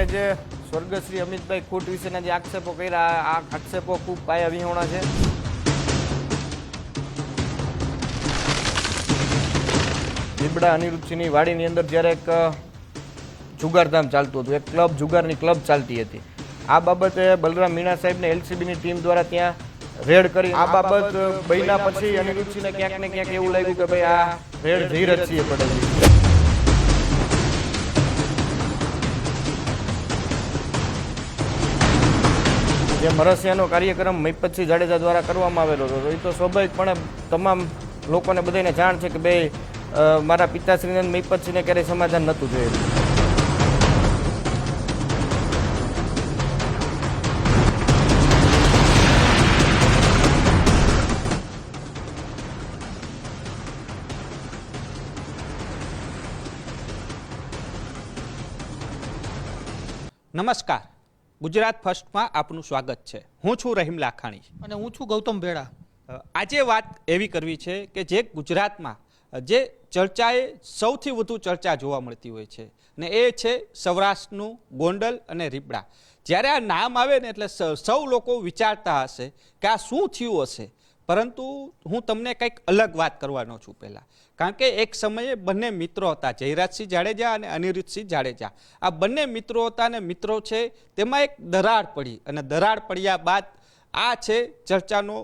એમને જે સ્વર્ગશ્રી અમિતભાઈ ખૂટ વિશેના જે આક્ષેપો કર્યા આ આક્ષેપો ખૂબ પાયા વિહોણા છે. લીબડા અનિરુદ્ધસિંહની વાડીની અંદર જ્યારે એક જુગારધામ ચાલતું હતું એક ક્લબ જુગારની ક્લબ ચાલતી હતી. આ બાબતે બલરામ મીણા સાહેબને એલસીબીની ટીમ દ્વારા ત્યાં રેડ કરી આ બાબત બન્યા પછી અનિરુદ્ધસિંહને ક્યાંક ને ક્યાંક એવું લાગ્યું કે ભાઈ આ રેડ ધીરજસિંહે પડેલી જે મરસિયાનો કાર્યક્રમ મહિપતસિંહ જાડેજા દ્વારા કરવામાં આવેલો હતો. એ તો સ્વાભાવિકપણે તમામ લોકોને બધાને જાણ છે કે ભાઈ મારા પિતાશ્રીને અને મહિપતસિંહને ક્યારેય સમાધાન નહોતું જોયેલું નમસ્કાર. ગુજરાત ફર્સ્ટમાં આપનું સ્વાગત છે. હું છું રહીમ લાખાણી. અને હું છું ગૌતમ ભેડા. આજે વાત એવી કરવી છે કે જે ગુજરાતમાં જે ચર્ચાએ સૌથી વધુ ચર્ચા જોવા મળતી હોય છે ને એ છે સૌરાષ્ટ્રનું ગોંડલ અને રીબડા જ્યારે આ નામ આવે ને એટલે સ- સૌ લોકો વિચારતા હશે કે આ શું થયું હશે? પરંતુ હું તમને કંઈક અલગ વાત કરવાનો છું પહેલાં. કારણ કે એક સમયે બંને મિત્રો હતા, જયરાજસિંહ જાડેજા અને અનિરુદ્ધસિંહ જાડેજા. આ બંને મિત્રો હતા અને મિત્રો છે, તેમાં એક દરાર પડી અને દરાર પડ્યા બાદ આ છે ચર્ચાનો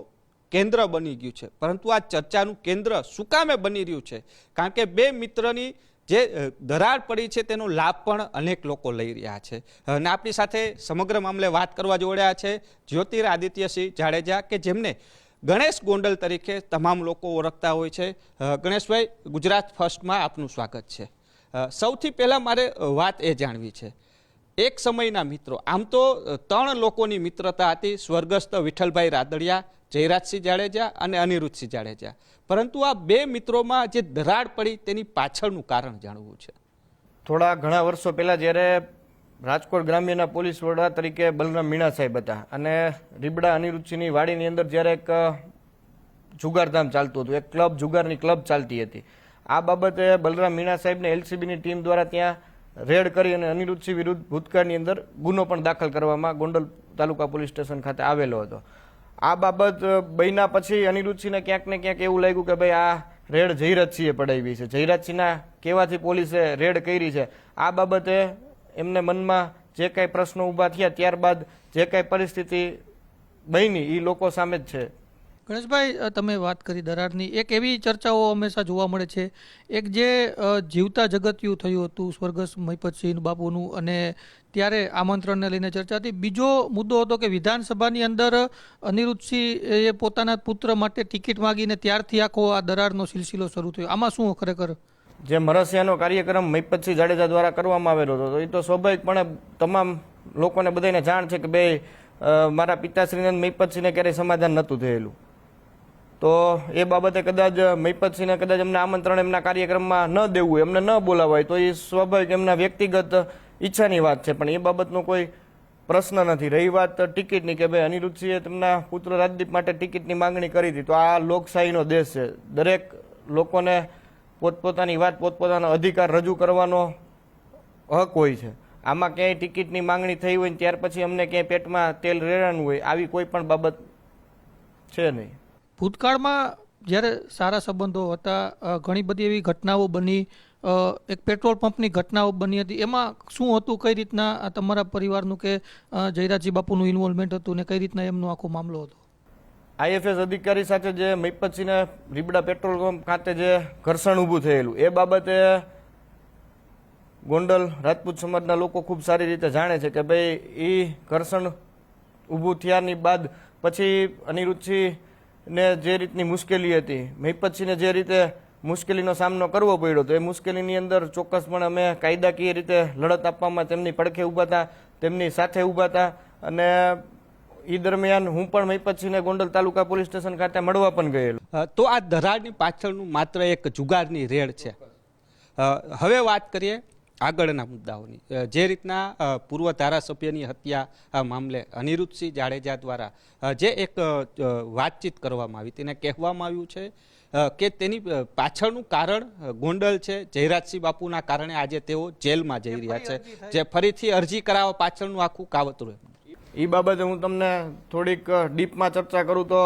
કેન્દ્ર બની ગયું છે. પરંતુ આ ચર્ચાનું કેન્દ્ર શું કામે બની રહ્યું છે? કારણ કે બે મિત્રની જે દરાર પડી છે તેનો લાભ પણ અનેક લોકો લઈ રહ્યા છે. અને આપણી સાથે સમગ્ર મામલે વાત કરવા જોડ્યા છે જ્યોતિર આદિત્યસિંહ જાડેજા કે જેમને ગણેશ ગોંડલ તરીકે તમામ લોકો ઓળખતા હોય છે. ગણેશભાઈ, ગુજરાત ફર્સ્ટમાં આપનું સ્વાગત છે. સૌથી પહેલાં મારે વાત એ જાણવી છે. એક સમયના મિત્રો, આમ તો ત્રણ લોકોની મિત્રતા હતી, સ્વર્ગસ્થ વિઠ્ઠલભાઈ રાદડિયા, જયરાજસિંહ જાડેજા અને અનિરુદ્ધસિંહ જાડેજા. પરંતુ આ બે મિત્રોમાં જે દરાડ પડી તેની પાછળનું કારણ જાણવું છે. થોડા ઘણા વર્ષો પહેલાં જ્યારે રાજકોટ ગ્રામ્યના પોલીસ વડા તરીકે બલરામ મીણા સાહેબ હતા. અને રીબડા અનિરુદ્ધસિંહની વાડીની અંદર જ્યારે એક જુગારધામ ચાલતું હતું, એક ક્લબ, જુગારની ક્લબ ચાલતી હતી. આ બાબતે બલરામ મીણા સાહેબને એલસીબીની ટીમ દ્વારા ત્યાં રેડ કરી અને અનિરુદ્ધસિંહ વિરુદ્ધ ભૂતકાળની અંદર ગુનો પણ દાખલ કરવામાં ગોંડલ તાલુકા પોલીસ સ્ટેશન ખાતે આવેલો હતો. આ બાબત બન્યા પછી અનિરુદ્ધસિંહને ક્યાંક ને ક્યાંક એવું લાગ્યું કે ભાઈ આ રેડ જયરાજસિંહે પડાવી છે. જયરાજસિંહના કહેવાથી પોલીસે રેડ કરી છે. આ બાબતે એમને મનમાં જે કાંઈ પ્રશ્નો ઊભા થયા ત્યારબાદ જે કાંઈ પરિસ્થિતિ બની એ લોકો સામે જ છે. ગણેશભાઈ તમે વાત કરી દરારની. એક એવી ચર્ચાઓ હંમેશા જોવા મળે છે. એક જે જીવતા જગત્યું થયું હતું, સ્વર્ગસ્થ મહિપતસિંહ બાપુનું, અને ત્યારે આમંત્રણને લઈને ચર્ચા હતી. બીજો મુદ્દો હતો કે વિધાનસભાની અંદર અનિરુદ્ધસિંહ એ પોતાના પુત્ર માટે ટિકિટ માગીને ત્યારથી આખો આ દરારનો સિલસિલો શરૂ થયો. આમાં શું ખરેખર જે મરસિયાનો કાર્યક્રમ મહિપતસિંહ જાડેજા દ્વારા કરવામાં આવેલો હતો, તો એ તો સ્વાભાવિકપણે તમામ લોકોને બધાને જાણ છે કે ભાઈ મારા પિતાશ્રીને મૈપતસિંહને ક્યારેય સમાધાન નહોતું થયેલું. તો એ બાબતે કદાચ મહિપતસિંહને કદાચ એમને આમંત્રણ એમના કાર્યક્રમમાં ન દેવું એમને ન બોલાવાય, તો એ સ્વાભાવિક એમના વ્યક્તિગત ઈચ્છાની વાત છે. પણ એ બાબતનો કોઈ પ્રશ્ન નથી. રહી વાત ટિકિટની કે ભાઈ અનિરુદ્ધસિંહે તેમના પુત્ર રાજદીપ માટે ટિકિટની માંગણી કરી હતી, તો આ લોકશાહીનો દેશ છે. દરેક લોકોને પોતપોતાની વાત, પોતપોતાનો અધિકાર રજૂ કરવાનો હક હોય છે. આમાં ક્યાંય ટિકિટની માંગણી થઈ હોય ને ત્યાર પછી અમને ક્યાંય પેટમાં તેલ રેડાનું હોય, આવી કોઈ પણ બાબત છે નહીં. ભૂતકાળમાં જ્યારે સારા સંબંધો હતા ઘણી બધી એવી ઘટનાઓ બની એક પેટ્રોલ પંપની ઘટનાઓ બની હતી. એમાં શું હતું, કઈ રીતના તમારા પરિવારનું કે જયરાજી બાપુનું ઇન્વોલ્વમેન્ટ હતું ને કઈ રીતના એમનો આખો મામલો હતો? આઈએફએસ અધિકારી સાથે જે મહિપતસિંહને રીબડા પેટ્રોલ પંપ ખાતે જે ઘર્ષણ ઊભું થયેલું, એ બાબતે ગોંડલ રાજપૂત સમાજના લોકો ખૂબ સારી રીતે જાણે છે કે ભાઈ એ ઘર્ષણ ઊભું થયાની બાદ પછી અનિરુદ્ધસિંહને જે રીતની મુશ્કેલી હતી મહિપતસિંહને જે રીતે મુશ્કેલીનો સામનો કરવો પડ્યો તો એ મુશ્કેલીની અંદર ચોક્કસપણે અમે કાયદાકીય રીતે લડત આપવામાં તેમની પડખે ઊભા હતા, તેમની સાથે ઊભા હતા અને એ દરમિયાન હું પણ મહીપતસિંહને ગોંડલ તાલુકા પોલીસ સ્ટેશન ખાતે મળવા પણ ગયેલો. તો આ ધરાડની પાછળનું માત્ર એક જુગારની રેડ છે. હવે વાત કરીએ આગળના મુદ્દાઓની. જે રીતના પૂર્વ ધારાસભ્યની હત્યા મામલે અનિરુદ્ધસિંહ જાડેજા દ્વારા જે એક વાતચીત કરવામાં આવી, તેને કહેવામાં આવ્યું છે કે તેની પાછળનું કારણ ગોંડલ છે, જયરાજસિંહ બાપુના કારણે આજે તેઓ જેલમાં જઈ રહ્યા છે, જે ફરીથી અરજી કરાવવા પાછળનું આખું કાવતરું. એ બાબતે હું તમને થોડીક ડીપમાં ચર્ચા કરું તો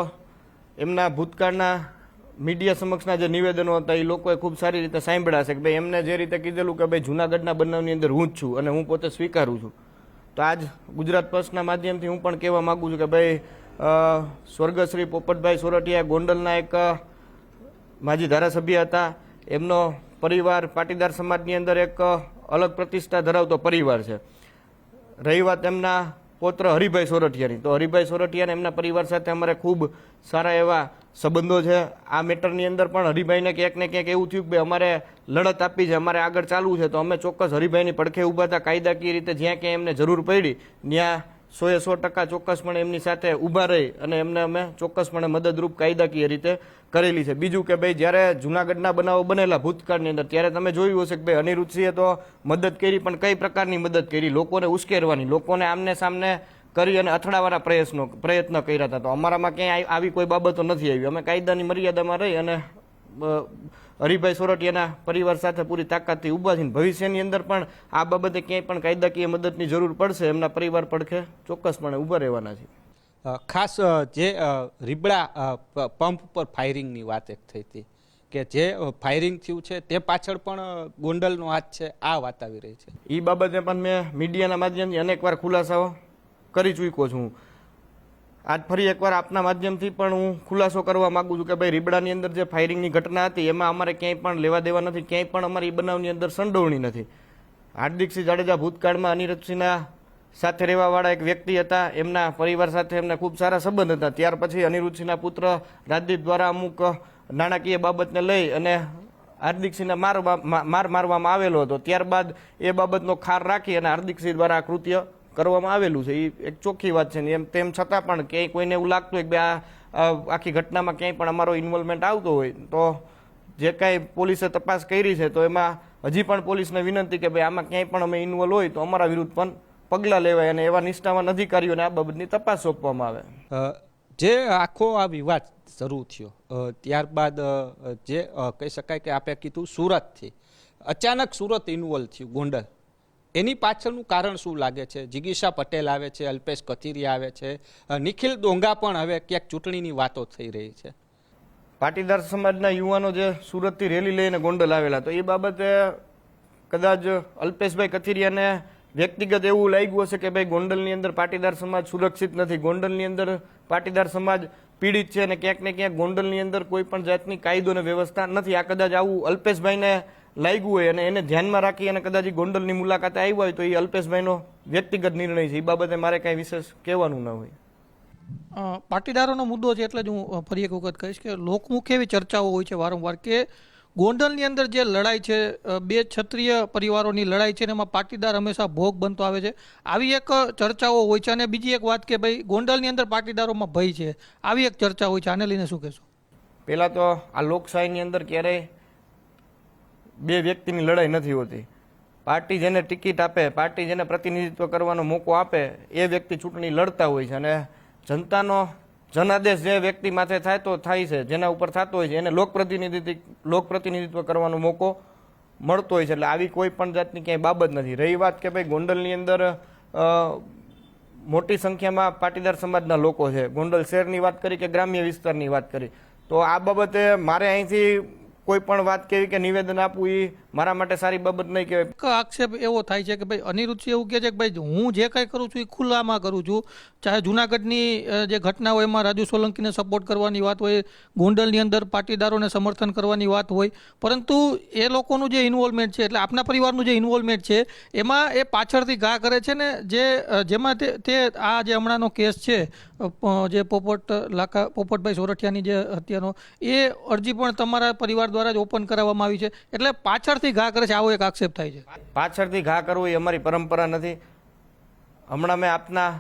એમના ભૂતકાળના મીડિયા સમક્ષના જે નિવેદનો હતા એ લોકોએ ખૂબ સારી રીતે સાંભળ્યા છે કે ભાઈ એમને જે રીતે કીધેલું કે ભાઈ જૂનાગઢના બનાવની અંદર હું જ છું અને હું પોતે સ્વીકારું છું. તો આજ ગુજરાત પક્ષના માધ્યમથી હું પણ કહેવા માગું છું કે ભાઈ સ્વર્ગશ્રી પોપટભાઈ સોરઠિયા ગોંડલના એક માજી ધારાસભ્ય હતા. એમનો પરિવાર પાટીદાર સમાજની અંદર એક અલગ પ્રતિષ્ઠા ધરાવતો પરિવાર છે. રહી વાત એમના પૌત્ર હરિભાઈ સોરઠિયાની. તો હરિભાઈ સોરઠિયાને એમના પરિવાર સાથે અમારે ખૂબ સારા એવા સંબંધો છે. આ મેટરની અંદર પણ હરિભાઈને ક્યાંક ને ક્યાંક એવું થયું કે અમારે લડત આપી છે, અમારે આગળ ચાલવું છે. તો અમે ચોક્કસ હરિભાઈની પડખે ઊભા હતા. કાયદાકીય રીતે જ્યાં ક્યાંય એમને જરૂર પડી, ત્યાં સોએ સો ટકા ચોક્કસપણે એમની સાથે ઊભા રહી અને એમને અમે ચોક્કસપણે મદદરૂપ કાયદાકીય રીતે કરેલી છે. બીજું કે ભાઈ, જ્યારે જુનાગઢના બનાવો બનેલા ભૂતકાળની અંદર, ત્યારે તમે જોયું હશે કે ભાઈ, અનિરુદ્ધસિંહે તો મદદ કરી, પણ કઈ પ્રકારની મદદ કરી? લોકોને ઉશ્કેરવાની, લોકોને આમને સામને કરી અને અથડાવાના પ્રયત્નો, પ્રયત્ન કર્યા હતા. તો અમારામાં ક્યાંય આવી- કોઈ બાબતો નથી આવી. અમે કાયદાની મર્યાદામાં રહી અને હરિભાઈ સોરઠિયાના પરિવાર સાથે પૂરી તાકાતથી ઊભા છે ભવિષ્યની અંદર પણ આ બાબતે ક્યાંય પણ કાયદાકીય મદદની જરૂર પડશે એમના પરિવાર પડખે ચોક્કસપણે ઊભા રહેવાના છે. ખાસ જે રીબડા પંપ પર ફાયરિંગની વાત એક થઈ હતી કે જે ફાયરિંગ થયું છે તે પાછળ પણ ગોંડલનો હાથ છે આ વાત આવી રહી છે. એ બાબતે પણ મેં મીડિયાના માધ્યમથી અનેકવાર ખુલાસાઓ કરી ચૂક્યો છું. આજ ફરી એકવાર આપના માધ્યમથી પણ હું ખુલાસો કરવા માગું છું કે ભાઈ રીબડાની અંદર જે ફાયરિંગની ઘટના હતી, એમાં અમારે ક્યાંય પણ લેવા દેવા નથી, ક્યાંય પણ અમારી બનાવની અંદર સંડોવણી નથી. હાર્દિકસિંહ જાડેજા ભૂતકાળમાં અનિરુદ્ધસિંહના સાથે રહેવાવાળા એક વ્યક્તિ હતા, એમના પરિવાર સાથે એમને ખૂબ સારા સંબંધ હતા. ત્યાર પછી અનિરુદ્ધસિંહના પુત્ર રાજદીપ દ્વારા અમુક નાણાકીય બાબતને લઈ અને હાર્દિકસિંહને માર માર, મારવામાં આવેલો હતો. ત્યારબાદ એ બાબતનો ખાર રાખી અને હાર્દિકસિંહ દ્વારા આ કૃત્ય કરવામાં આવેલું છે, એ એક ચોખ્ખી વાત છે. ને એમ, તેમ છતાં પણ ક્યાંય કોઈને એવું લાગતું હોય કે આ આખી ઘટનામાં ક્યાંય પણ અમારો ઇન્વોલ્વમેન્ટ આવતો હોય, તો જે કાંઈ પોલીસે તપાસ કરી છે, તો એમાં હજી પણ પોલીસને વિનંતી કે ભાઈ આમાં ક્યાંય પણ અમે ઇન્વોલ્વ હોય, તો અમારા વિરુદ્ધ પણ પગલાં લેવાય અને એવા નિષ્ઠાવાન અધિકારીઓને આ બાબતની તપાસ સોંપવામાં આવે. જે આખો આ વિવાદ શરૂ થયો ત્યારબાદ જે કહી શકાય કે આપે કીધું સુરતથી. અચાનક સુરત ઇન્વોલ્વ થયું, ગોંડલ. એની પાછળનું કારણ શું લાગે છે? જિગીશા પટેલ આવે છે, અલ્પેશ કથિરિયા આવે છે નિખિલ ડોંગા પણ હવે ક્યાંક ચૂંટણીની વાતો થઈ રહી છે. પાટીદાર સમાજના યુવાનો જે સુરતથી રેલી લઈને ગોંડલ આવેલા, તો એ બાબતે કદાચ અલ્પેશભાઈ કથિરિયાને વ્યક્તિગત એવું લાગ્યું હશે કે ભાઈ ગોંડલની અંદર પાટીદાર સમાજ સુરક્ષિત નથી. ગોંડલની અંદર પાટીદાર સમાજ પીડિત છે અને ક્યાંક ને ક્યાંક ગોંડલની અંદર કોઈ પણ જાતની કાયદો અને વ્યવસ્થા નથી. આ કદાચ આવું અલ્પેશભાઈને લાગ્યું હોય અને એને ધ્યાનમાં રાખી અને કદાચ ગોંડલની મુલાકાતે આવ્યા હોય તો એ અલ્પેશભાઈનો વ્યક્તિગત નિર્ણય છે. એ બાબતે મારે કાંઈ વિશેષ કહેવાનું ન હોય. પાટીદારોનો મુદ્દો છે એટલે જ હું ફરી એક વખત કહીશ કે લોકમુખે એવી ચર્ચાઓ હોય છે વારંવાર કે ગોંડલની અંદર જે લડાઈ છે બે ક્ષત્રિય પરિવારોની લડાઈ છે એમાં પાટીદાર હંમેશા ભોગ બનતો આવે છે. આવી એક ચર્ચાઓ હોય છે અને બીજી એક વાત કે ભાઈ ગોંડલની અંદર પાટીદારોમાં ભય છે. આવી એક ચર્ચા હોય છે. આને લઈને શું કહેશો? પહેલાં તો આ લોકશાહીની અંદર ક્યારેય બે વ્યક્તિની લડાઈ નથી હોતી. પાર્ટી જેને ટિકિટ આપે, પાર્ટી જેને પ્રતિનિધિત્વ કરવાનો મોકો આપે, એ વ્યક્તિ ચૂંટણી લડતા હોય છે. અને જનતાનો, જનાદેશ જે વ્યક્તિ માથે થાય તો થાય છે, જેના ઉપર થતો હોય છે, એને લોકપ્રતિનિધિત્વ લોકપ્રતિનિધિત્વ કરવાનો મોકો મળતો હોય છે. એટલે આવી કોઈ પણ જાતની ક્યાંય બાબત નથી. રહી વાત કે ભાઈ ગોંડલની અંદર મોટી સંખ્યામાં પાટીદાર સમાજના લોકો છે. ગોંડલ શહેરની વાત કરી કે ગ્રામ્ય વિસ્તારની વાત કરી? તો આ બાબતે મારે અહીંથી કોઈ પણ વાત કેવી કે નિવેદન આપવું એ મારા માટે સારી બાબત નહીં કહેવાય. આક્ષેપ એવો થાય છે કે ભાઈ અનિરુદ્ધસિંહ એવું કહે છે કે ભાઈ, હું જે કંઈ કરું છું એ ખુલ્લામાં કરું છું. ચાહે જુનાગઢની જે ઘટના હોય એમાં રાજુ સોલંકીને સપોર્ટ કરવાની વાત હોય, ગોંડલની અંદર પાટીદારોને સમર્થન કરવાની વાત હોય. પરંતુ એ લોકોનું જે ઇન્વોલ્વમેન્ટ છે, એટલે આપના પરિવારનું જે ઇન્વોલ્વમેન્ટ છે, એમાં એ પાછળથી ઘા કરે છે ને, જે જેમાં તે આ જે હમણાંનો કેસ છે જે પોપટ લાખા પોપટભાઈ સોરઠિયાની જે હત્યાનો, એ અરજી પણ તમારા પરિવાર દ્વારા જ ઓપન કરાવવામાં આવી છે. એટલે પાછળથી ઘા કરે છે આવો એક આક્ષેપ થાય છે. પાછળથી ઘા કરવું એ અમારી પરંપરા નથી. હમણાં મેં આપના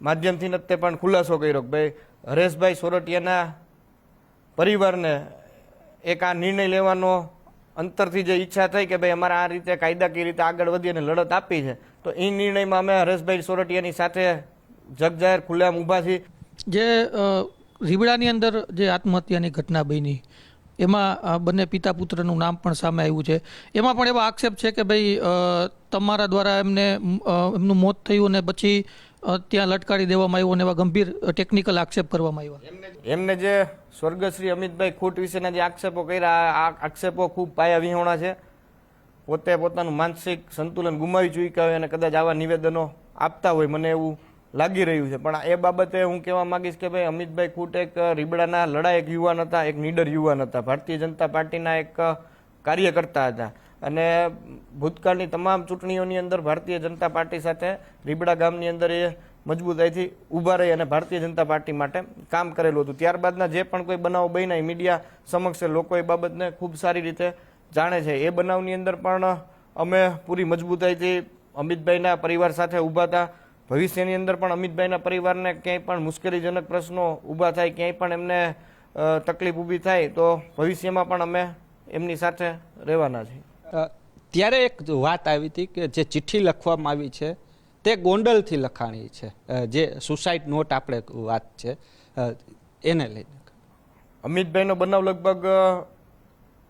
માધ્યમથી તે પણ ખુલાસો કર્યો કે ભાઈ હરેશભાઈ સોરઠિયાના પરિવારને એક આ નિર્ણય લેવાનો અંતરથી જે ઈચ્છા થઈ કે ભાઈ અમારે આ રીતે કાયદાકીય રીતે આગળ વધી અને લડત આપી છે તો એ નિર્ણયમાં અમે હરેશભાઈ સોરઠિયાની સાથે જગજાહેર ખુલ્લામાં ઊભા છીએ. જે રીબડાની અંદર જે આત્મહત્યાની ઘટના બની એમાં બંને પિતા પુત્રનું નામ પણ સામે આવ્યું છે. એમાં પણ એવા આક્ષેપ છે કે ભાઈ તમારા દ્વારા એમને એમનું મોત થયું અને પછી ત્યાં લટકાડી દેવામાં આવ્યું અને એવા ગંભીર ટેકનિકલ આક્ષેપ કરવામાં આવ્યા. એમને જે સ્વર્ગશ્રી અમિતભાઈ ખૂટ વિશેના જે આક્ષેપો કર્યા આ આક્ષેપો ખૂબ પાયા વિહોણા છે. પોતે પોતાનું માનસિક સંતુલન ગુમાવી ચૂક્યા હોય અને કદાચ આવા નિવેદનો આપતા હોય, મને એવું લાગી રહ્યું છે. પણ એ બાબતે હું કહેવા માંગીશ કે ભાઈ અમિતભાઈ ખૂટ એક રીબડાના લડાયક યુવાન હતા, એક નીડર યુવાન હતા. ભારતીય જનતા પાર્ટીના એક કાર્યકર્તા હતા. અને ભૂતકાળની તમામ ચૂંટણીઓની અંદર ભારતીય જનતા પાર્ટી સાથે રીબડા ગામની અંદર એ મજબૂતાઈથી ઊભા રહી અને ભારતીય જનતા પાર્ટી માટે કામ કરેલું હતું. ત્યારબાદના જે પણ કોઈ બનાવો બન્યા મીડિયા સમક્ષ લોકો એ બાબતને ખૂબ સારી રીતે જાણે છે. એ બનાવની અંદર પણ અમે પૂરી મજબૂતાઈથી અમિતભાઈના પરિવાર સાથે ઊભા હતા. ભવિષ્યની અંદર પણ અમિતભાઈના પરિવારને ક્યાંય પણ મુશ્કેલીજનક પ્રશ્નો ઊભા થાય ક્યાંય પણ એમને તકલીફ ઊભી થાય તો ભવિષ્યમાં પણ અમે એમની સાથે રહેવાના છીએ. ત્યારે એક વાત આવી હતી કે જે ચિઠ્ઠી લખવામાં આવી છે તે ગોંડલથી લખાણી છે. જે સુસાઇડ નોટ આપણે વાત છે. એને લઈને. અમિતભાઈનો બનાવ લગભગ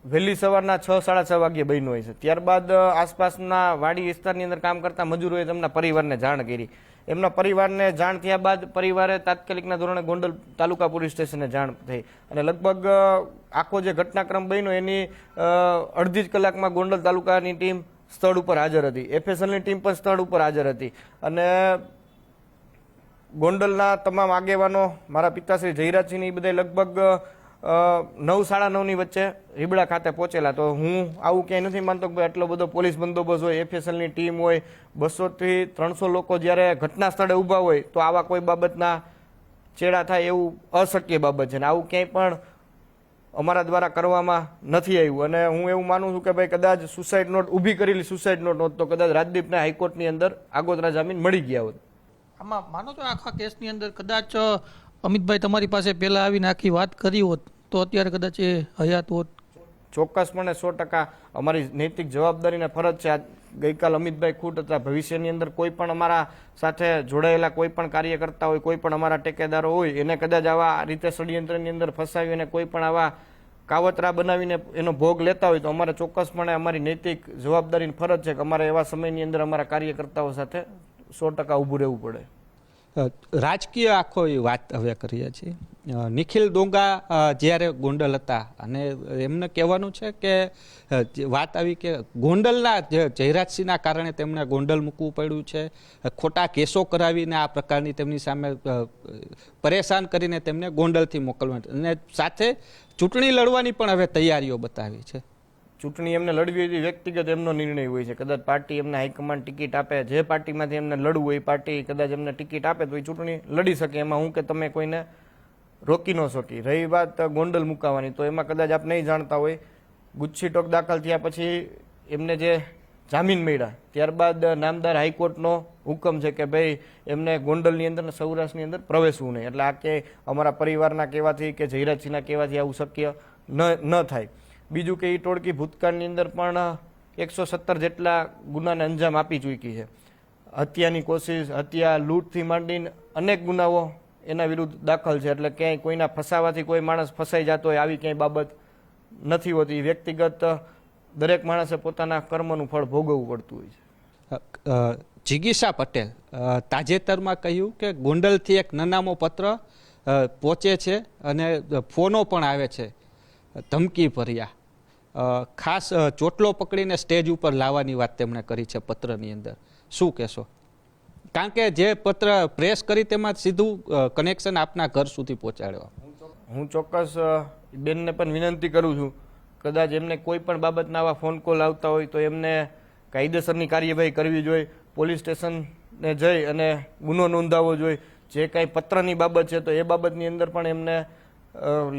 વહેલી સવારના છ સાડા છ વાગ્યે બન્યો હોય છે. ત્યારબાદ આસપાસના વાડી વિસ્તારની અંદર કામ કરતા મજૂરોએ તેમના પરિવારને જાણ કરી. એમના પરિવારને જાણ થયા બાદ પરિવારે તાત્કાલિકના ધોરણે ગોંડલ તાલુકા પોલીસ સ્ટેશને જાણ થઈ. અને લગભગ આખો જે ઘટનાક્રમ બન્યો એની અડધી જ કલાકમાં ગોંડલ તાલુકાની ટીમ સ્થળ ઉપર હાજર હતી. એફએસએલની ટીમ પણ સ્થળ ઉપર હાજર હતી. અને ગોંડલના તમામ આગેવાનો, મારા પિતાશ્રી જયરાજસિંહ એ બધા લગભગ નવ સાડા નવની વચ્ચે રીબડા ખાતે પહોંચેલા. તો હું આવું ક્યાંય નથી માનતો કે ભાઈ આટલો બધો પોલીસ બંદોબસ્ત હોય, એફએસએલની ટીમ હોય, બસોથી ત્રણસો લોકો જ્યારે ઘટના સ્થળે ઊભા હોય, તો આવા કોઈ બાબતના ચેડા થાય એવું અશક્ય બાબત છે. ને આવું ક્યાંય પણ અમારા દ્વારા કરવામાં નથી આવ્યું. અને હું એવું માનું છું કે ભાઈ કદાચ સુસાઇડ નોટ, ઊભી કરેલી સુસાઇડ નોટ હોત તો કદાચ રાજદીપને હાઈકોર્ટની અંદર આગોતરા જામીન મળી ગયા હોત. આમાં માનો તો આખા કેસની અંદર કદાચ અમિતભાઈ, તમારી પાસે પહેલાં આવીને આખી વાત કરી હોત, તો અત્યારે કદાચ એ હયાત હોત. ચોક્કસપણે સો ટકા અમારી નૈતિક જવાબદારીને ફરજ છે. ગઈકાલ અમિતભાઈ ખૂટ હતા. ભવિષ્યની અંદર કોઈ પણ અમારા સાથે જોડાયેલા કોઈ પણ કાર્યકર્તા હોય, કોઈ પણ અમારા ટેકેદારો હોય, એને કદાચ આવા રીતે ષડયંત્રની અંદર ફસાવી અને કોઈ પણ આવા કાવતરા બનાવીને એનો ભોગ લેતા હોય, તો અમારે ચોક્કસપણે અમારી નૈતિક જવાબદારીની ફરજ છે કે અમારે એવા સમયની અંદર અમારા કાર્યકર્તાઓ સાથે સો ટકા ઊભું રહેવું પડે. રાજકીય આખો એ વાત હવે કરીએ છીએ. નિખિલ ડોંગા જ્યારે ગોંડલ હતા અને એમને કહેવાનું છે કે વાત આવી કે ગોંડલના જયરાજસિંહના કારણે તેમણે ગોંડલ મૂકવું પડ્યું છે. ખોટા કેસો કરાવીને આ પ્રકારની તેમની સામે પરેશાન કરીને તેમને ગોંડલથી મોકલવા અને સાથે ચૂંટણી લડવાની પણ હવે તૈયારીઓ બતાવી છે. ચૂંટણી એમને લડવી હોય વ્યક્તિગત એમનો નિર્ણય હોય છે. કદાચ પાર્ટી એમને હાઈકમાન્ડ ટિકિટ આપે, જે પાર્ટીમાંથી એમને લડવું હોય પાર્ટી કદાચ એમને ટિકિટ આપે તો એ ચૂંટણી લડી શકે. એમાં હું કે તમે કોઈને રોકી ન શકી. રહી વાત ગોંડલ મુકાવાની, તો એમાં કદાચ આપ નહીં જાણતા હોય. ગુચ્છી ટોક દાખલ થયા પછી એમને જે જામીન મળ્યા, ત્યારબાદ નામદાર હાઈકોર્ટનો હુકમ છે કે ભાઈ, એમને ગોંડલની અંદર સૌરાષ્ટ્રની અંદર પ્રવેશવું નહીં. એટલે આ કે અમારા પરિવારના કહેવાથી કે જયરાજસિંહના કહેવાથી આવું શક્ય ન ન થાય. બીજું કે એ ટોળકી ભૂતકાળની અંદર પણ એકસો સત્તર જેટલા ગુનાને અંજામ આપી ચૂકી છે. હત્યાની કોશિશ, હત્યા, લૂંટથી માંડીને અનેક ગુનાઓ એના વિરુદ્ધ દાખલ છે. એટલે ક્યાંય કોઈના ફસાવાથી કોઈ માણસ ફસાઈ જતો હોય આવી ક્યાંય બાબત નથી હોતી. વ્યક્તિગત દરેક માણસે પોતાના કર્મનું ફળ ભોગવવું પડતું હોય છે. જિગીશા પટેલ તાજેતરમાં કહ્યું કે ગોંડલથી એક નનામો પત્ર પહોંચે છે અને ફોનો પણ આવે છે. ધમકી ભર્યા. ખાસ ચોટલો પકડીને સ્ટેજ ઉપર લાવવાની વાત તેમણે કરી છે પત્રની અંદર. શું કહેશો? કારણ કે જે પત્ર પ્રેસ કરી તેમાં સીધું કનેક્શન આપના ઘર સુધી પહોંચાડવા હું ચોક્કસ બેનને પણ વિનંતી કરું છું. કદાચ એમને કોઈ પણ બાબતના આવા ફોન કોલ આવતા હોય તો એમને કાયદેસરની કાર્યવાહી કરવી જોઈએ. પોલીસ સ્ટેશનને જઈ અને ગુનો નોંધાવવો જોઈએ. જે કાંઈ પત્રની બાબત છે તો એ બાબતની અંદર પણ એમને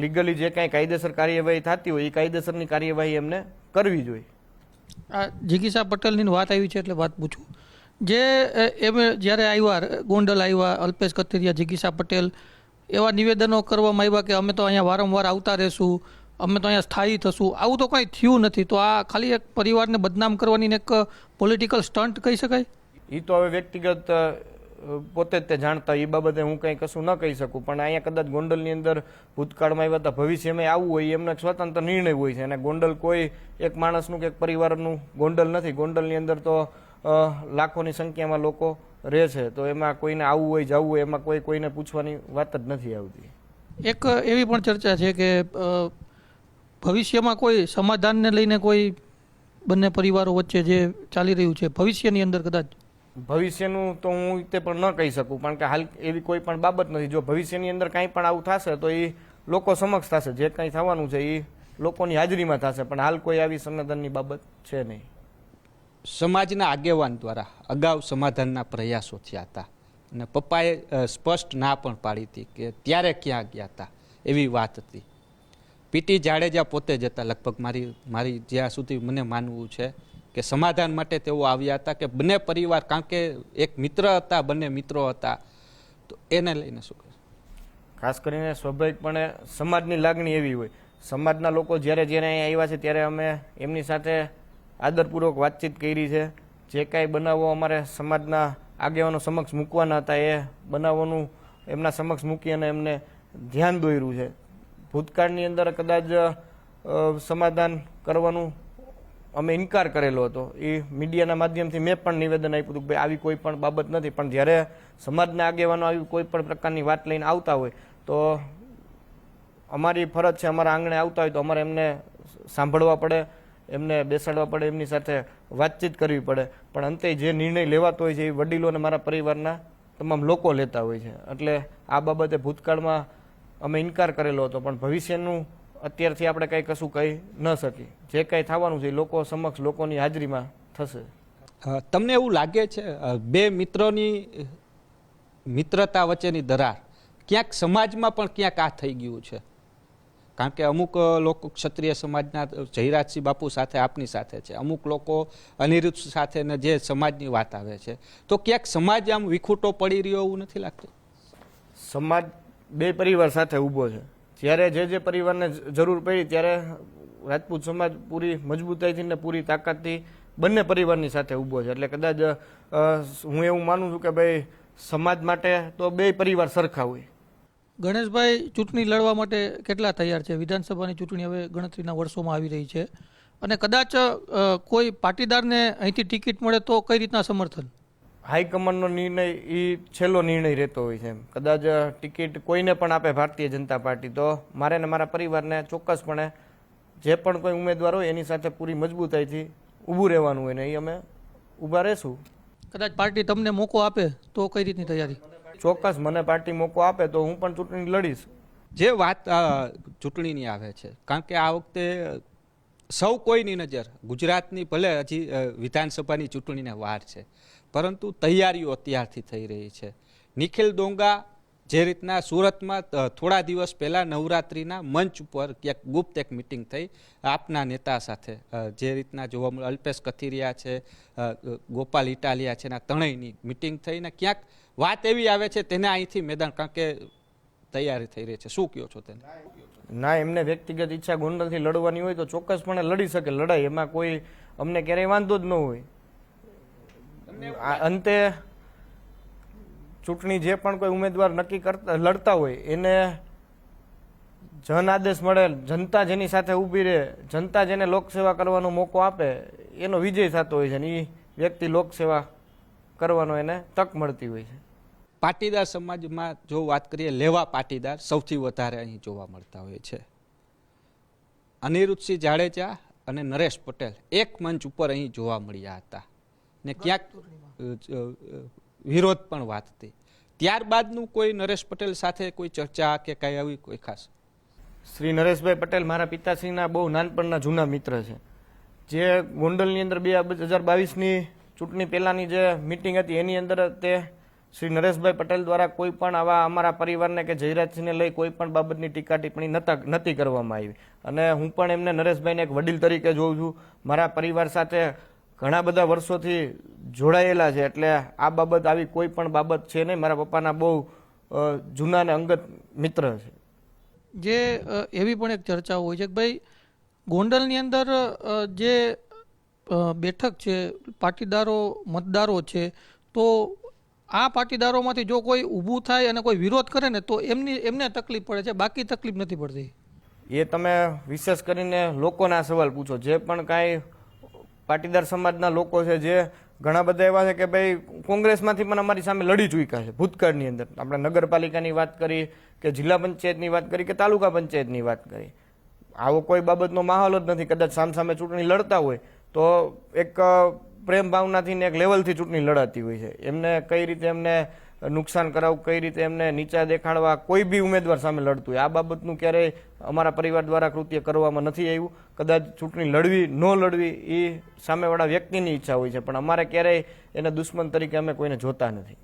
લીગલી જે કાંઈ કાયદેસર કાર્યવાહી થતી હોય એ કાયદેસરની કાર્યવાહી એમને કરવી જોઈએ. આ જિગીસા પટેલની વાત આવી છે એટલે વાત પૂછું. જે એમ જ્યારે આવ્યા ગોંડલ આવ્યા અલ્પેશ કથિરિયા જિગીસા પટેલ એવા નિવેદનો કરવામાં આવ્યા કે અમે તો અહીંયા વારંવાર આવતા રહેશું અમે તો અહીંયા સ્થાયી થશું આવું તો કંઈ થયું નથી. તો આ ખાલી એક પરિવારને બદનામ કરવાની એક પોલિટિકલ સ્ટન્ટ કહી શકાય? એ તો હવે વ્યક્તિગત પોતે જ તે જાણતા એ બાબતે હું કંઈ કશું ન કહી શકું. પણ અહીંયા કદાચ ગોંડલની અંદર ભૂતકાળમાં આવ્યા હતા, ભવિષ્યમાં આવવું હોય, એમનો સ્વતંત્ર નિર્ણય હોય છે. અને ગોંડલ કોઈ એક માણસનું કે એક પરિવારનું ગોંડલ નથી. ગોંડલની અંદર તો લાખોની સંખ્યામાં લોકો રહે છે. તો એમાં કોઈને આવવું હોય, જવું હોય, એમાં કોઈ કોઈને પૂછવાની વાત જ નથી આવતી. એક એવી પણ ચર્ચા છે કે ભવિષ્યમાં કોઈ સમાધાનને લઈને કોઈ બંને પરિવારો વચ્ચે જે ચાલી રહ્યું છે, ભવિષ્યની અંદર કદાચ ભવિષ્યનું તો હું તે પણ ન કહી શકું કારણ કે હાલ એવી કોઈ પણ બાબત નથી. જો ભવિષ્યની અંદર કાંઈ પણ આવું થશે, તો એ લોકો સમક્ષ થશે. જે કાંઈ થવાનું છે એ લોકોની હાજરીમાં થશે. પણ હાલ કોઈ આવી સમાધાનની બાબત છે નહીં. સમાજના આગેવાન દ્વારા અગાઉ સમાધાનના પ્રયાસો થયા હતા. અને પપ્પાએ સ્પષ્ટ ના પણ પાડી હતી કે ત્યારે ક્યાં ગયા હતા, એવી વાત હતી. પીટી જાડેજા પોતે જ હતા. લગભગ મારી મારી જ્યાં સુધી મને માનવું છે કે સમાધાન માટે તેઓ આવ્યા હતા કે બંને પરિવાર કારણ કે એક મિત્ર હતા, બંને મિત્રો હતા. તો એને લઈને શું ખાસ કરીને સ્વાભાવિકપણે સમાજની લાગણી એવી હોય. સમાજના લોકો જ્યારે જ્યારે અહીંયા આવ્યા છે ત્યારે અમે એમની સાથે આદરપૂર્વક વાતચીત કરી છે. જે કાંઈ બનાવો અમારે સમાજના આગેવાનો સમક્ષ મૂકવાના હતા એ બનાવોનું એમના સમક્ષ મૂકી અને એમને ધ્યાન દોર્યું છે. ભૂતકાળની અંદર કદાચ સમાધાન કરવાનું અમે ઇનકાર કરેલો હતો. એ મીડિયાના માધ્યમથી મેં પણ નિવેદન આપ્યું હતું કે ભાઈ, આવી કોઈ પણ બાબત નથી, પણ જ્યારે સમાજના આગેવાનો આવી કોઈ પણ પ્રકારની વાત લઈને આવતા હોય, તો અમારી ફરજ છે અમારા આંગણે આવતા હોય તો અમારે એમને સાંભળવા પડે, એમને બેસાડવા પડે, એમની સાથે વાતચીત કરવી પડે. પણ અંતે જે નિર્ણય લેવાતો હોય છે એ વડીલો અને મારા પરિવારના તમામ લોકો લેતા હોય છે. એટલે આ બાબતે ભૂતકાળમાં અમે ઇનકાર કરેલો હતો, પણ ભવિષ્યનું અત્યારથી આપણે કંઈ કશું કહી ન શકીએ. જે કંઈ થવાનું છે લોકો સમક્ષ લોકોની હાજરીમાં થશે. તમને એવું લાગે છે બે મિત્રોની મિત્રતા વચ્ચેની દરાર ક્યાંક સમાજમાં પણ ક્યાંક આ થઈ ગયું છે? કારણ કે અમુક લોકો ક્ષત્રિય સમાજના જયરાજસિંહ બાપુ સાથે આપની સાથે છે. અમુક લોકો અનિરુદ્ધ સાથે ને જે સમાજની વાત આવે છે. તો ક્યાંક સમાજ આમ વિખૂટો પડી રહ્યો એવું નથી લાગતું? સમાજ બે પરિવાર સાથે ઊભો છે. જ્યારે જે જે પરિવારને જરૂર પડી ત્યારે રાજપૂત સમાજ પૂરી મજબૂતાઈથી ને પૂરી તાકાતથી બંને પરિવારની સાથે ઊભો છે. એટલે કદાચ હું એવું માનું છું કે ભાઈ સમાજ માટે તો બે પરિવાર સરખા હોય. ગણેશભાઈ, ચૂંટણી લડવા માટે કેટલા તૈયાર છે? વિધાનસભાની ચૂંટણી હવે ગણતરીના વર્ષોમાં આવી રહી છે. અને કદાચ કોઈ પાટીદારને અહીંથી ટિકિટ મળે તો કઈ રીતના સમર્થન? હાઈકમાન્ડનો નિર્ણય એ છેલ્લો નિર્ણય રહેતો હોય છે એમ. કદાચ ટિકિટ કોઈને પણ આપે ભારતીય જનતા પાર્ટી તો મારે ને મારા પરિવારને ચોક્કસપણે જે પણ કોઈ ઉમેદવાર હોય એની સાથે પૂરી મજબૂતાઈથી ઊભું રહેવાનું હોય ને એ અમે ઊભા રહેશું. કદાચ પાર્ટી તમને મોકો આપે તો કઈ રીતની તૈયારી? ચોક્કસ મને પાર્ટી મોકો આપે તો હું પણ ચૂંટણી લડીશ. જે વાત ચૂંટણીની આવે છે કારણ કે આ વખતે સૌ કોઈની નજર ગુજરાતની ભલે હજી વિધાનસભાની ચૂંટણીને વાર છે, પરંતુ તૈયારીઓ અત્યારથી થઈ રહી છે. નિખિલ ડોંગા જે રીતના સુરતમાં થોડા દિવસ પહેલાં નવરાત્રિના મંચ ઉપર ક્યાંક ગુપ્ત એક મિટિંગ થઈ, આપના નેતા સાથે જે રીતના જોવા મળે, અલ્પેશ કથિરિયા છે ગોપાલ ઇટાલિયા છે, એના ત્રણેયની મિટિંગ થઈને ક્યાંક વાત એવી આવે છે, તેને અહીંથી મેદાન, કારણ કે તૈયારી થઈ રહી છે. શું કહો છો તેને? ના, એમને વ્યક્તિગત ઈચ્છા ગોંડલથી લડવાની હોય તો ચોક્કસપણે લડી શકે. લડાઈ, એમાં કોઈ અમને ક્યારેય વાંધો જ ન હોય. અંતે ચૂંટણી જે પણ કોઈ ઉમેદવાર નક્કી કરતા, લડતા હોય, એને જન આદેશ મળે, જનતા જેની સાથે ઊભી રહે, જનતા જેને લોકસેવા કરવાનો મોકો આપે, એનો વિજય થતો હોય છે અને એ વ્યક્તિ લોકસેવા કરવાનો એને તક મળતી હોય છે. પાટીદાર સમાજમાં જો વાત કરીએ, લેવા પાટીદાર સૌથી વધારે અહીં જોવા મળતા હોય છે. અનિરુદ્ધસિંહ જાડેજા અને નરેશ પટેલ એક મંચ ઉપર અહીં જોવા મળ્યા હતા. ને ક્યાંક વિરોધ પણ વાત હતી. ત્યારબાદનું કોઈ નરેશ પટેલ સાથે કોઈ ચર્ચા કે કઈ આવી કોઈ ખાસ? શ્રી નરેશભાઈ પટેલ મારા પિતાશ્રીના બહુ નાનપણના જૂના મિત્ર છે. જે ગોંડલની અંદર બે હજાર બાવીસની ચૂંટણી પહેલાંની જે મિટિંગ હતી, એની અંદર તે શ્રી નરેશભાઈ પટેલ દ્વારા કોઈ પણ આવા અમારા પરિવારને કે જયરાજસિંહને લઈ કોઈ પણ બાબતની ટીકા ટિપ્પણી નતા નથી કરવામાં આવી. અને હું પણ એમને નરેશભાઈને એક વડીલ તરીકે જોઉં છું. મારા પરિવાર સાથે ઘણા બધા વર્ષોથી જોડાયેલા છે. એટલે આ બાબત આવી કોઈ પણ બાબત છે નહીં. મારા પપ્પાના બહુ જૂના અને અંગત મિત્ર છે. જે એવી પણ એક ચર્ચા હોય છે કે ભાઈ, ગોંડલની અંદર જે બેઠક છે, પાટીદારો, મતદારો છે, તો આ પાટીદારોમાંથી જો કોઈ ઊભું થાય અને કોઈ વિરોધ કરે ને, તો એમની, એમને તકલીફ પડે છે, બાકી તકલીફ નથી પડતી. એ તમે વિશેષ કરીને લોકોના સવાલ પૂછો. જે પણ કાંઈ પાટીદાર સમાજના લોકો છે, જે ઘણા બધા એવા છે કે ભાઈ, કોંગ્રેસમાંથી પણ અમારી સામે લડી ચૂક્યા છે, ભૂતકાળની અંદર. આપણે નગરપાલિકાની વાત કરી કે જિલ્લા પંચાયતની વાત કરી કે તાલુકા પંચાયતની વાત કરી. આવો કોઈ બાબતનો માહોલ જ નથી. કદાચ સામસામે ચૂંટણી લડતા હોય, તો એક પ્રેમ ભાવનાથી એક લેવલથી ચૂંટણી લડાતી હોય છે. એમને કઈ રીતે એમને નુકસાન કરાવવું કઈ રીતે એમને નીચા દેખાડવા, કોઈ બી ઉમેદવાર સામે લડતું હોય. આ બાબતનું ક્યારેય અમારા પરિવાર દ્વારા કૃત્ય કરવામાં નથી આવ્યું. કદાચ ચૂંટણી લડવી, ન લડવી, એ સામેવાળા વ્યક્તિની ઈચ્છા હોય છે. પણ અમારે ક્યારેય એને દુશ્મન તરીકે અમે કોઈને જોતા નથી.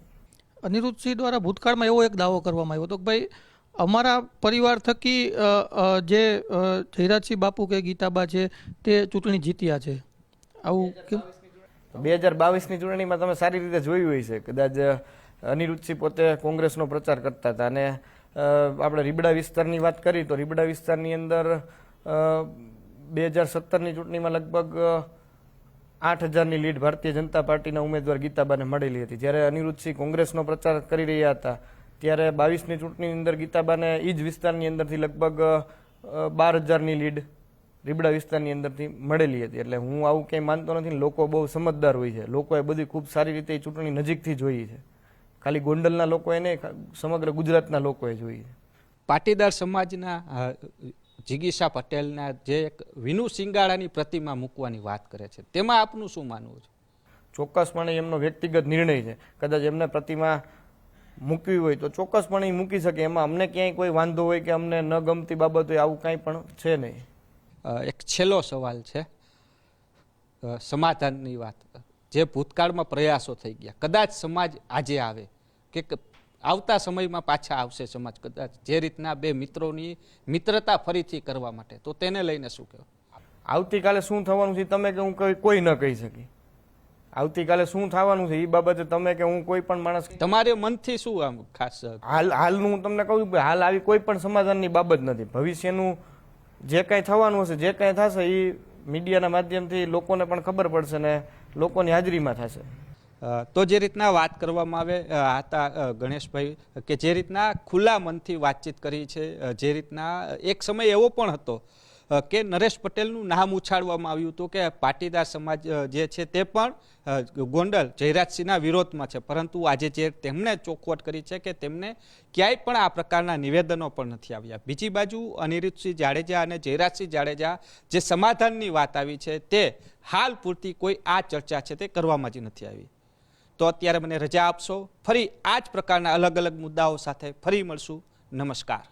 અનિરુદ્ધસિંહ દ્વારા ભૂતકાળમાં એવો એક દાવો કરવામાં આવ્યો હતો કે ભાઈ, અમારા પરિવાર થકી જે જયરાજસિંહ બાપુ કે ગીતાબા છે, તે ચૂંટણી જીત્યા છે. આવું કેમ? બે હજાર બાવીસની ચૂંટણીમાં તમે સારી રીતે જોયું હોય છે. કદાચ અનિરુદ્ધસિંહ પોતે કોંગ્રેસનો પ્રચાર કરતા હતા અને આપણે રીબડા વિસ્તારની વાત કરી તો રીબડા વિસ્તારની અંદર બે હજાર સત્તરની ચૂંટણીમાં લગભગ આઠ હજારની લીડ ભારતીય જનતા પાર્ટીના ઉમેદવાર ગીતાબાને મળેલી હતી. જ્યારે અનિરુદ્ધસિંહ કોંગ્રેસનો પ્રચાર કરી રહ્યા હતા, ત્યારે બાવીસની ચૂંટણીની અંદર ગીતાબાને એ જ વિસ્તારની અંદરથી લગભગ બાર હજારની લીડ રીબડા વિસ્તારની અંદરથી મળેલી હતી. એટલે હું આવું કંઈ માનતો નથી ને લોકો બહુ સમજદાર હોય છે. લોકોએ બધી ખૂબ સારી રીતે ચૂંટણી નજીકથી જોઈ છે. ખાલી ગોંડલના લોકોએ નહીં સમગ્ર ગુજરાતના લોકોએ જોઈ છે. પાટીદાર સમાજના જિગીશા પટેલના જે એક વિનુ સિંગાળાની પ્રતિમા મૂકવાની વાત કરે છે તેમાં આપનું શું માનવું છે? ચોક્કસપણે એમનો વ્યક્તિગત નિર્ણય છે. કદાચ એમને પ્રતિમા મૂકવી હોય તો ચોક્કસપણે મૂકી શકે. એમાં અમને ક્યાંય કોઈ વાંધો હોય કે અમને ન ગમતી બાબત હોય આવું કાંઈ પણ છે નહીં. એક છેલ્લો સવાલ છે. સમાધાનની વાત. જે ભૂતકાળમાં પ્રયાસો થઈ ગયા. કદાચ સમાજ આજે આવે. કે આવતા સમયમાં પાછા આવશે સમાજ. કદાચ જે રીતના બે મિત્રોની મિત્રતા ફરીથી કરવા માટે. તો તેને લઈને શું કહેવું? આવતીકાલે શું થવાનું છે તમે કે હું કોઈ ન કહી શકી. આવતીકાલે શું થવાનું છે એ બાબતે તમે કે હું કોઈ પણ માણસ તમારે મનથી શું આમ ખાસ? હાલ હાલનું હું તમને કહું કે હાલ આવી કોઈ પણ સમાધાનની બાબત નથી. ભવિષ્યનું જે કાંઈ થવાનું હશે, જે કાંઈ થશે એ મીડિયાના માધ્યમથી લોકોને પણ ખબર પડશે ને લોકોની હાજરીમાં થશે. તો જે રીતના વાત કરવામાં આવે હતા ગણેશભાઈ, કે જે રીતના ખુલ્લા મનથી વાતચીત કરી છે જે રીતના, એક સમય એવો પણ હતો કે નરેશ પટેલનું નામ ઉછાળવામાં આવ્યું હતું કે પાટીદાર સમાજ જે છે તે પણ ગોંડલ જયરાજસિંહના વિરોધમાં છે. પરંતુ આજે જે તેમણે ચોખવટ કરી છે કે તેમને ક્યાંય પણ આ પ્રકારના નિવેદનો પણ નથી આવ્યા. બીજી બાજુ અનિરુદ્ધસિંહ જાડેજા અને જયરાજસિંહ જાડેજા જે સમાધાનની વાત આવી છે તે હાલ પૂરતી કોઈ આ ચર્ચા છે તે કરવામાં જ નથી આવી. તો અત્યારે મને રજા આપશો. ફરી આ જ પ્રકારના અલગ અલગ મુદ્દાઓ સાથે ફરી મળશું. નમસ્કાર.